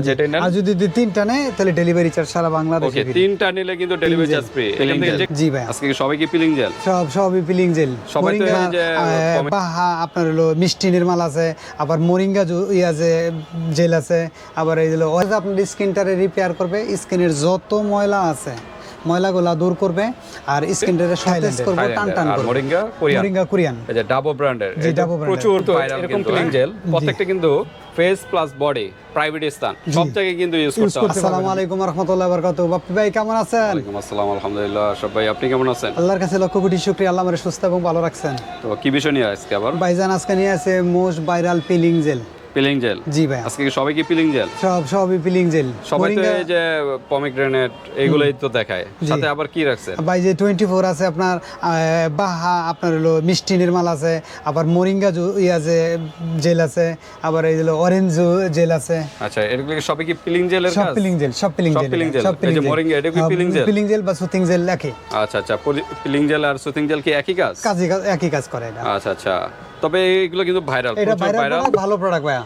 যেটাই নেন। আর যদি তিনটা নেয় তাহলে ডেলিভারি চার্জ সারা বাংলাদেশে ওকে তিনটা নিলে কিন্তু ডেলিভারি চার্জ ফ্রি জি ভাই আজকে সবাই কি পিলিং জেল সব সবই পিলিং জেল সবাই তো এই মোরিঙ্গা, যে আহ, কমে- বাহা আপনার হলো মিষ্টি নির্মাল আছে আবার মোরিঙ্গা জু- ই আছে জেল আছে আবার এই হলো আপনার স্কিনটারে রিপেয়ার করবে স্কিনের যত ময়লা আছে ময়লাগুলা দূর করবে আর স্কিনটারে সতেজ করবে টান টান করবে। মোরিঙ্গা কোরিয়ান মোরিঙ্গা কোরিয়ান এই যে ডাবো ব্র্যান্ডের জি, Dabo brand-এর। প্রচুর তো এরকম পিলিং হ্যাঁ? জেল প্রত্যেকটা কিন্তু ফেস প্লাস বডি প্রাইভেট স্থান সব জায়গায় কিন্তু ইউজ করতে হবে। আসসালামু আলাইকুম। রহমতুল্লাহ বারকাতু বাপ্পি ভাই কেমন আছেন? ওয়ালাইকুম আসসালাম আলহামদুলিল্লাহ। সব ভাই আপনি কেমন আছেন? আল্লাহর কাছে লক্ষ কোটি শুক্রিয়া আল্লাহ আমার সুস্থ এবং ভালো রাখছেন। তো কি বিষয় নিয়ে আজকে আবার? ভাইজান আজকে নিয়ে আছে most viral peeling gel. Peeling gel? জি ভাই আজকে কি সবাই কি পিলিং জেল? সব সবই পিলিং জেল। সবাই তো এই যে পমিগ্রেনেট এইগুলোই তো দেখায়। সাথে আবার কি রাখছে ভাই যে টোয়েন্টি ফোর আছে আপনার বাহা আপনার হলো মিষ্টি নির্মাল আছে আবার মোরিঙ্গা ই আছে জেল আছে আবার এই হলো অরেঞ্জ জেল আছে। আচ্ছা এগুলো কি সবই কি পিলিং জেলের সব কাজ? পিলিং জেল সব পিলিং জেল? সব এই যে moringa, এটা কি peeling gel? পিলিং জেল বা সুতিং জেল একই আচ্ছা আচ্ছা পিলিং জেল আর সুথিং জেল কি একই কাজ? কাজই কাজ- একই কাজ করে এটা। আচ্ছা আচ্ছা। তবে এগুলো কিন্তু ভাইরাল এটা ভাইরাল ভালো প্রোডাক্ট ভাইয়া।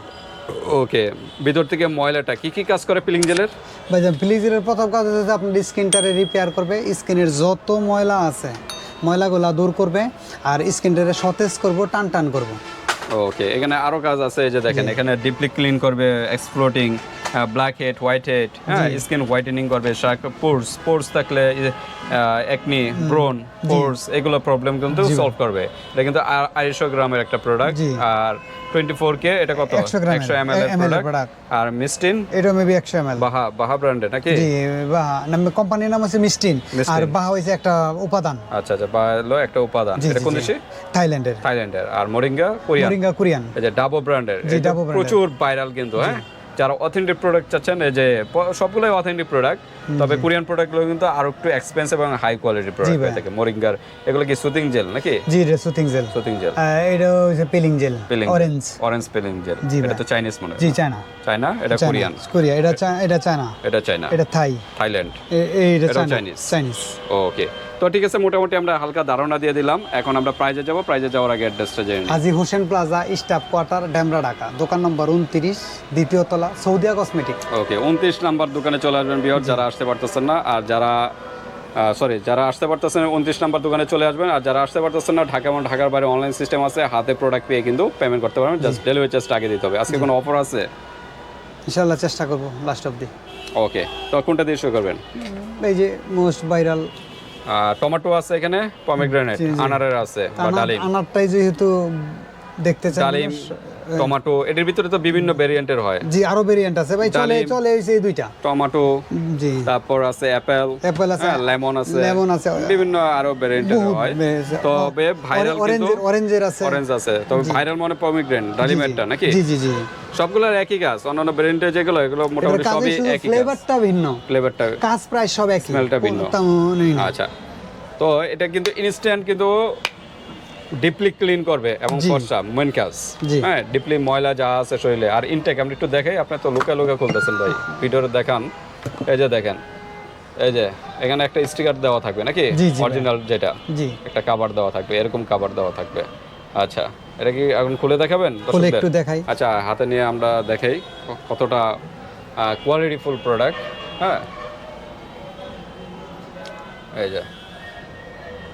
ওকে ভিতর থেকে ময়লাটা কি কি কাজ করে পিলিং জেলের ভাইজান পিলিং জেলের প্রথম কাজ হচ্ছে আপনার স্কিনটারে রিপেয়ার করবে স্কিনের যত ময়লা আছে ময়লাগুলা দূর করবে আর স্কিনটারে সতেজ করব টান টান করব। ওকে এখানে আরও কাজ আছে এই যে দেখেন এখানে ডিপলি ক্লিন করবে exfoliating blackhead whitehead হ্যাঁ স্কিন হোয়াইটেনিং করবে শাক পোর্স পোর্স থাকলে একনি ব্রোন পোর্স এগুলো প্রবলেম কিন্তু সলভ করবে। এটা কিন্তু আড়াইশো গ্রামের একটা প্রোডাক্ট আর টোয়েন্টি ফোর কে এটা কত? একশো এম এল প্রোডাক্ট আর মিস্টিন এটা মেবি একশো এম এল বাহা বাহা ব্র্যান্ডের নাকি? জি বাহা নাম কোম্পানির নাম আছে মিস্টিন। আর বাহা হয়েছে একটা উপাদান। আচ্ছা আচ্ছা বা হলো একটা উপাদান। এটা কোন। দেশে? থাইল্যান্ডের। থাইল্যান্ডের। আর মোরিঙ্গা কোরিয়ান? Moringa Korean. এই যে ডাবো ব্র্যান্ডের এটা প্রচুর ভাইরাল কিন্তু হ্যাঁ? যারা অথেন্টিক প্রোডাক্ট চাচ্ছেন এই যে সবগুলোই অথেন্টিক প্রোডাক্ট তবে কোরিয়ান প্রোডাক্টগুলো কিন্তু আরও একটু এক্সপেন্সিভ এবং হাই কোয়ালিটির প্রোডাক্ট হয়ে। থাকে। মোরিঙ্গার এগুলো কি সুতিং জেল নাকি? জি রে সুতিং জেল সুতিং জেল এটা হচ্ছে peeling gel orange orange peeling gel এটা। তো চাইনিজ মনে হয়। জি চায়না চায়না এটা। কোরিয়ান কোরিয়া এটা এটা চায়না এটা চায়না এটা থাই থাইল্যান্ড এইটা চায়না চাইনিজ ওকে তো ঠিক আছে মোটামুটি আমরা হালকা ধারণা দিয়ে দিলাম। এখন আমরা প্রাইজে যাব। প্রাইজে যাওয়ার আগে অ্যাড্রেসটা জেনে। Haji Hossain plaza staff quarter Demra Dhaka. দোকান নম্বর উনত্রিশ দ্বিতীয় তলা সৌদিয়া কসমেটিক ওকে উনত্রিশ নাম্বার দোকানে চলে আসবেন বিহার যারা আসতে পারতেছেন না আর যারা সরি যারা আসতে পারতেছেন উনত্রিশ নাম্বার দোকানে চলে আসবেন আর যারা আসতে পারতেছেন না ঢাকা এবং ঢাকার বাইরে অনলাইন সিস্টেম আছে হাতে প্রোডাক্ট পেয়ে কিন্তু পেমেন্ট করতে পারবেন জাস্ট ডেলিভারি চার্জটা আগে দিতে হবে। আজকে কোনো অফার আছে? ইনশাল্লাহ চেষ্টা করব লাস্ট অব্দি ওকে তো কোনটা দিয়ে শুরু করবেন? এই যে মোস্ট ভাইরাল টমেটো আছে এখানে পমিগ্রেনেট। আনারের আছে বা ডালিম আনারটাই যেহেতু দেখতে চাই ডালিম টমেটো এটার ভিতরে তো বিভিন্ন ভেরিয়েন্টের হয়। জি আরও ভেরিয়েন্ট আছে। ভাই চলে চলে এই যে এই দুইটা। টমেটো জি। তারপর আছে অ্যাপেল অ্যাপেল আছে। লেমন আছে। লেমন আছে। বিভিন্ন আরও ভেরিয়েন্টের হয়। তবে ভাইরাল কিন্তু অরেঞ্জের আছে। অরেঞ্জ আছে। তবে ভাইরাল মনে পমিগ্রেন ডালিমেটটা নাকি? জি জি জি। সবগুলোর একই গাছ। অন্যান্য ব্র্যান্ডের যেগুলো এগুলো মোটামুটি সবই একই গাছ। ফ্লেভারটা ভিন্ন। ফ্লেভারটা কাজ প্রায় সব একই। Smell-টা ভিন্ন। আচ্ছা। তো এটা কিন্তু ইনস্ট্যান্ট কিন্তু ডিপলি ক্লিন করবে এবং ফর্সা মেন কাজ। হ্যাঁ ডিপলি ময়লা যা আছে শরীরে। আর ইনটেক আপনি একটু দেখাই আপনি তো লুকা লুকা খুলতেছেন ভাই। ভিডিওতে দেখান। এই যে দেখেন এই যে এখানে একটা স্টিকার দেওয়া থাকবে নাকি। অরিজিনাল যেটা। জি। একটা কাভার দেওয়া থাকবে এরকম কাভার দেওয়া থাকবে। আচ্ছা এটা কি এখন খুলে দেখাবেন খুলে একটু দেখাই। আচ্ছা হাতে নিয়ে আমরা দেখাই কতটা কোয়ালিটিফুল প্রোডাক্ট হ্যাঁ। এই যে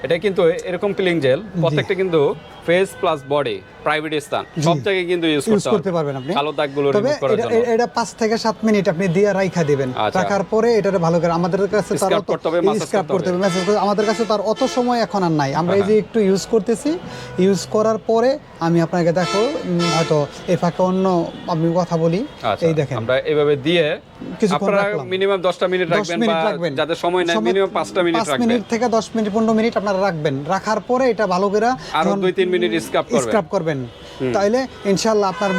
এটা কিন্তু এরকম পিলিং জেল প্রত্যেকটা কিন্তু ফেস প্লাস বডি প্রাইভেট স্থান সব জায়গায় কিন্তু ইউজ করতে পারবেন আপনি। কালো দাগগুলো রিমুভ করার জন্য। এটা পাঁচ থেকে সাত মিনিট আপনি দিয়ে রাইখা দিবেন। আচ্ছা। রাখার পরে এটা ভালো করে আমাদের কাছে তার অত করতে হবে, স্ক্রাব করতে হবে। massage করতে আমাদের কাছে তার অত সময় এখন আর নাই। আমরা এই যে একটু ইউজ করতেছি ইউজ করার পরে আমি আপনাকে দেখো হয়তো এই ফাঁকে অন্য আমি কথা বলি। আচ্ছা এই দেখেন। আমরা এভাবে দিয়ে কিছুক্ষণ রাখলাম। মিনিমাম দশটা মিনিট রাখবেন বা যাদের সময় নেই মিনিমাম পাঁচটা মিনিট পাঁচ রাখবেন। মিনিট থেকে দশ মিনিট পনেরো মিনিট আপনারা রাখবেন। রাখার পরে এটা ভালো করে আরও দুই তিন মিনিট স্ক্রাব করবেন। স্ক্রাব করবেন। তাইলে ইনশাল্লাহ আপনার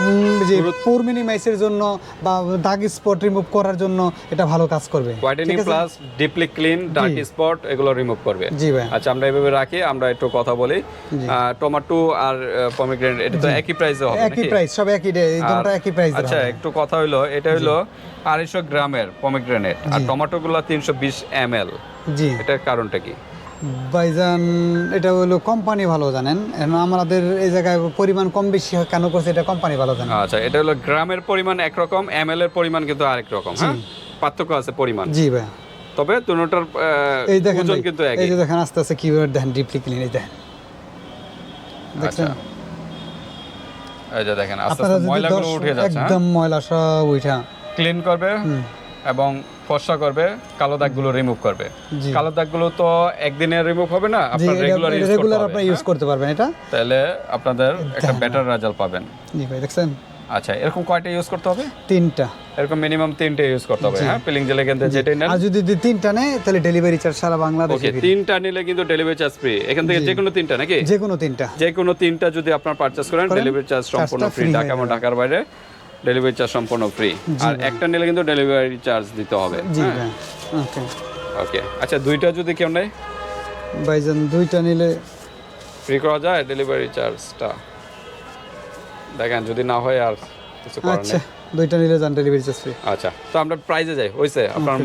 যে পোর মিনিমাইসের জন্য বা দাগ স্পট রিমুভ করার জন্য এটা ভালো কাজ করবে। Whitening plus deeply clean dark spot এগুলো রিমুভ করবে। জি ভাই। আচ্ছা আমরা এভাবে রাখি আমরা একটু কথা বলি। টমেটো আর পমিগ্রেনেট এটা তো একই প্রাইসে হবে একই প্রাইস সব একই এই দুটোটা একই প্রাইস আচ্ছা একটু কথা হইল এটা হইল আড়াইশো গ্রামের পমিগ্রেনেট আর তিনশো বিশ এম এল। জি। এটার কারণটা কি? ভাইজান এটা হলো কোম্পানি ভালো জানেন। আমাদের এই জায়গায় পরিমাণ কম বেশি হয় কেন করছে এটা কোম্পানি ভালো জানেন? আচ্ছা এটা হলো গ্রামের পরিমাণ একরকম এম এল এর পরিমাণ কিন্তু আরেক রকম হ্যাঁ? পার্থক্য আছে পরিমাণ। জি ভাই। তবে দুটোটার এই দেখেন কিন্তু এই যে দেখেন আস্তে আস্তে কীভাবে দেখেন ডিপলি ক্লিন এই দেখেন। আচ্ছা। এই যে দেখেন আস্তে আস্তে ময়লাগুলো উঠে যাচ্ছে হ্যাঁ? একদম ময়লা সব উঠা ক্লিন করবে এবং ফর্সা করবে কালো দাগগুলো রিমুভ করবে। কালো দাগগুলো তো একদিনে রিমুভ হবে না আপনার রেগুলার ইউজ করতে রেগুলার হবে আপনারা ইউজ করতে পারবেন এটা। তাহলে আপনাদের একটা বেটার রেজাল্ট পাবেন। জি ভাই দেখছেন? আচ্ছা এরকম কয়টা ইউজ করতে হবে? তিনটা। এরকম মিনিমাম তিনটে ইউজ করতে হবে হ্যাঁ? পিলিং জেলে কিন্তু যেটাই নেন। আর যদি তিনটা নেয় তাহলে ডেলিভারি চার্জ সারা বাংলাদেশে ওকে তিনটা নিলে কিন্তু ডেলিভারি চার্জ ফ্রি এখান থেকে যে কোনো তিনটা নাকি? যে কোনো তিনটা। যে কোনো তিনটা যদি আপনার পারচেস করেন ডেলিভারি চার্জ সম্পূর্ণ ফ্রি ঢাকা এবং ঢাকার বাইরে। ডেলিভারি চার্জ সম্পূর্ণ ফ্রি আর একটা নিলে কিন্তু ডেলিভারি চার্জ দিতে হবে জি হ্যাঁ? ওকে। ওকে আচ্ছা দুইটা যদি কেউ নেয়? ভাইজান দুইটা নিলে ফ্রি করা যায় ডেলিভারি চার্জটা দেখেন যদি না হয় আর কিছু করার আচ্ছা নেই। দুইটা নিলে যান ডেলিভারি চার্জ ফ্রি আচ্ছা তো আমরা প্রাইজে যাই। হয়েছে আপনার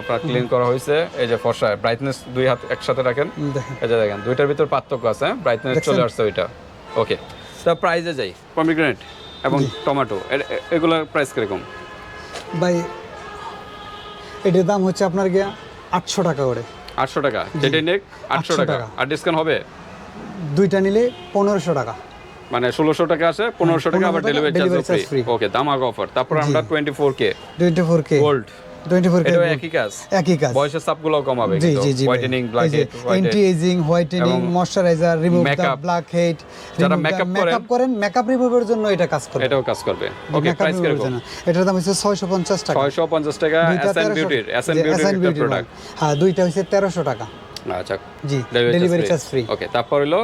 আপনার ক্লিন করা হয়েছে এই যে ফর্সা ব্রাইটনেস দুই হাত একসাথে রাখেন। এই যে দেখেন দুইটার ভিতর পার্থক্য আছে ব্রাইটনেস চলে আসছে ওইটা। ওকে তো প্রাইজে যাই। পমিগ্রেনেট এবং টমেটো এগুলোর প্রাইস কীরকম? ভাই এটার দাম হচ্ছে আপনার গিয়া আটশো টাকা করে। আটশো টাকা। যেটা নেক আটশো 800 টাকা। আর ডিসকাউন্ট হবে? দুইটা নিলে পনেরোশো টাকা। মানে ষোলোশো টাকা আছে পনেরোশো টাকা আবার 1500 ডেলিভারি চার্জ ফ্রি ওকে আগে অফার তারপর আমরা twenty four K twenty four K gold twenty four একই কাজ। একই কাজ। বয়সের চাপগুলো কমাবে জি জি জি whitening blackhead anti aging whitening moisturizer remove the blackhead যারা makeup করেন- মেকআপ করেন মেকআপ রিমুভের জন্য এটা কাজ করে এটাও কাজ করবে। ওকে প্রাইস রিমুভের কীরকম? এটার দাম হচ্ছে ছয়শো পঞ্চাশ টাকা। ছয়শো পঞ্চাশ টাকা দুইটা এস এন 1300 বিউটির এস বিউটির SN একটা বিউটির প্রোডাক্ট হ্যাঁ দুইটা হচ্ছে তেরোশো টাকা। আচ্ছা। জি delivery delivery charge free okay তারপর হলো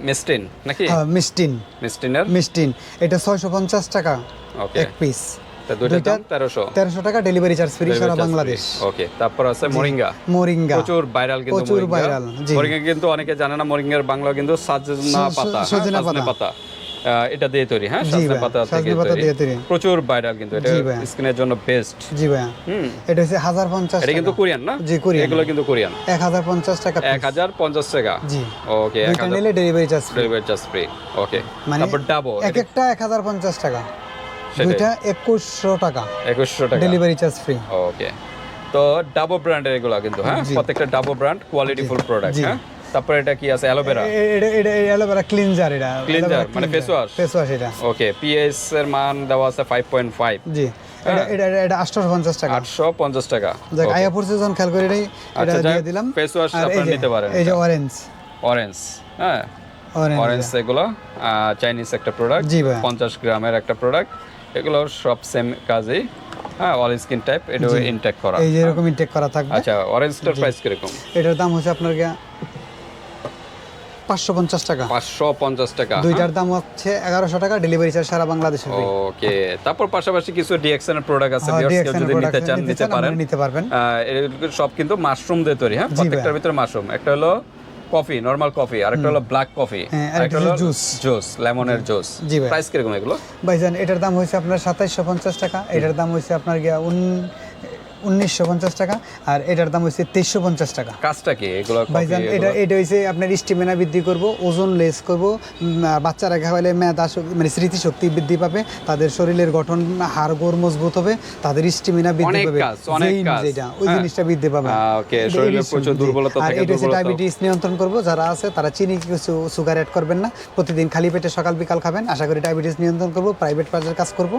মিস্টিন নাকি? হ্যাঁ মিস্টিন মিস্টিনের মিস্টিন এটা ছয়শো পঞ্চাশ টাকা ওকে এক পিস তা দুইটা দাম? তেরোশো। তেরোশো টাকা ডেলিভারি চার্জ ফ্রি সারা বাংলাদেশ। ওকে তারপর আছে মোরিঙ্গা মোরিঙ্গা প্রচুর ভাইরাল কিন্তু প্রচুর মোরিঙ্গা মোরিঙ্গা কিন্তু অনেকে জানে না মোরিঙ্গার বাংলা কিন্তু সাজনা পাতা পাতা। পাতা। এটা দিয়ে তৈরি হ্যাঁ জি পাতা থেকে তৈরি। প্রচুর ভাইরাল কিন্তু এটা স্কিনের জন্য বেস্ট জি ভাইয়া। এটা হচ্ছে হাজার পঞ্চাশ এটা কিন্তু কোরিয়ান না? জি, কোরিয়ান। এগুলো কিন্তু কোরিয়ান এক হাজার পঞ্চাশ টাকা এক হাজার পঞ্চাশ টাকা। জি। ওকে এক দুইটা হাজার নিলে delivery charge free delivery charge free okay মানে তারপর ডাবো এক একটা এক হাজার পঞ্চাশ টাকা। সেটাই। দুইটা একুশশো টাকা। একুশশো টাকা। ডেলিভারি চার্জ ফ্রি ওকে তো ডাবো ব্র্যান্ডের এগুলো কিন্তু হ্যাঁ? প্রত্যেকটা Dabo brand quality full product হ্যাঁ? তারপর এটা কি আছে অ্যালোভেরা এটা এটা অ্যালোভেরা ক্লিনজার এটা। Cleanser, মানে face wash? ফেস ওয়াশ এটা। ওকে পিএস এর মান দেওয়া আছে ফাইভ পয়েন্ট ফাইভ জি। এটা এটা এটা- এটা আটশোশো পঞ্চাশ টাকা। আটশো পঞ্চাশ টাকা। দেখ আয়া পড়ছে যখন খেয়াল করে এটাই এটা আচ্ছা, দিয়ে দিলাম। wash আর আপনারা নিতে পারেন এই যে অরেঞ্জ অরেঞ্জ হ্যাঁ? অরেঞ্জ এগুলো চাইনিজ একটা প্রোডাক্ট জি ভাই। পঞ্চাশ গ্রামের একটা প্রোডাক্ট এগুলো সব সেম কাজেই। হ্যাঁ অল স্কিন টাইপ এটাও ইনটেক করা। এই যে এরকম ইনটেক করা থাকবে? আচ্ছা অরেঞ্জটার প্রাইস কীরকম? এটার দাম হচ্ছে আপনার পাঁচশো পঞ্চাশ টাকা। পাঁচশো পঞ্চাশ টাকা। দুইটার দাম হচ্ছে এগারোশো টাকা ডেলিভারি চার্জ সারা বাংলাদেশে। ওকে তারপর পাশাপাশি কিছু ডিএক্সএন এর প্রোডাক্ট আছে যদি নিতে চান নিতে পারেন। নিতে পারবেন। সব কিন্তু মাশরুম দিয়ে তৈরি হ্যাঁ? প্রত্যেকটার ভিতরে মাশরুম একটা হলো কফি নরমাল কফি আর একটা হলো ব্ল্যাক কফি হ্যাঁ, আর একটা হলো জুস জুস লেমনের জুস জি ভাই। প্রাইস কীরকম এগুলো? ভাইজান এটার দাম হয়েছে আপনার সাতাইশশো পঞ্চাশ টাকা এটার দাম হয়েছে আপনার গিয়া উনিশশো পঞ্চাশ টাকা আর এটার দাম হচ্ছে তেইশশো পঞ্চাশ টাকা। কাজটা কি? এগুলো ভাইজান এটা এটা আপনার স্টিমেনা বৃদ্ধি করব ওজন লেস করব বাচ্চারা খাওয়ালে মানে স্মৃতিশক্তি বৃদ্ধি পাবে তাদের শরীরের গঠন হাড় গোড় মজবুত হবে তাদের স্টিমেনা বৃদ্ধি পাবে। যেটা ওই হ্যাঁ। জিনিসটা বৃদ্ধি পাবে। আহ, শরীরে প্রচুর দুর্বলতা আর থাকে, এটা হচ্ছে ডায়াবেটিস নিয়ন্ত্রণ করব যারা আছে তারা চিনি কিছু সুগার অ্যাড করবেন না। প্রতিদিন খালি পেটে সকাল বিকাল খাবেন আশা করি ডায়াবেটিস নিয়ন্ত্রণ করব প্রাইভেট কাজের কাজ করব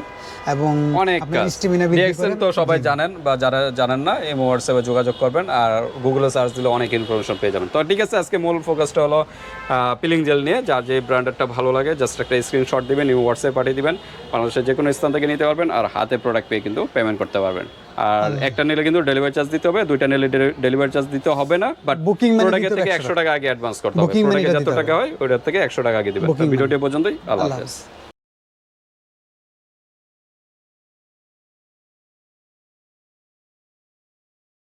এবং অনেক স্টিমিনা বৃদ্ধি তো সবাই জানেন বা যারা জানেন না এই হোয়াটসঅ্যাপে যোগাযোগ করবেন আর গুগলে সার্চ দিলে অনেক ইনফরমেশন পেয়ে যাবেন। তো ঠিক আছে আজকে মূল ফোকাসটা হলো পিলিং জেল নিয়ে। যার যে ব্র্যান্ডেরটা ভালো লাগে জাস্ট একটা স্ক্রিনশট দিবেন ইউ হোয়াটসঅ্যাপ পাঠিয়ে দিবেন। বাংলাদেশের যে কোনো স্থান থেকে নিতে পারবেন আর হাতে প্রোডাক্ট পেয়ে কিন্তু পেমেন্ট করতে পারবেন। আর একটা নিলে কিন্তু ডেলিভারি চার্জ দিতে হবে দুইটা নিলে ডেলিভারি চার্জ দিতে হবে না বাট বুকিং প্রোডাক্টের থেকে একশো টাকা। আগে অ্যাডভান্স করতে হবে। Booking money প্রোডাক্টে যত টাকা হয় ওইটার থেকে একশো টাকা আগে দিবেন। ভিডিওটি পর্যন্তই আল্লাহ হাফেজ।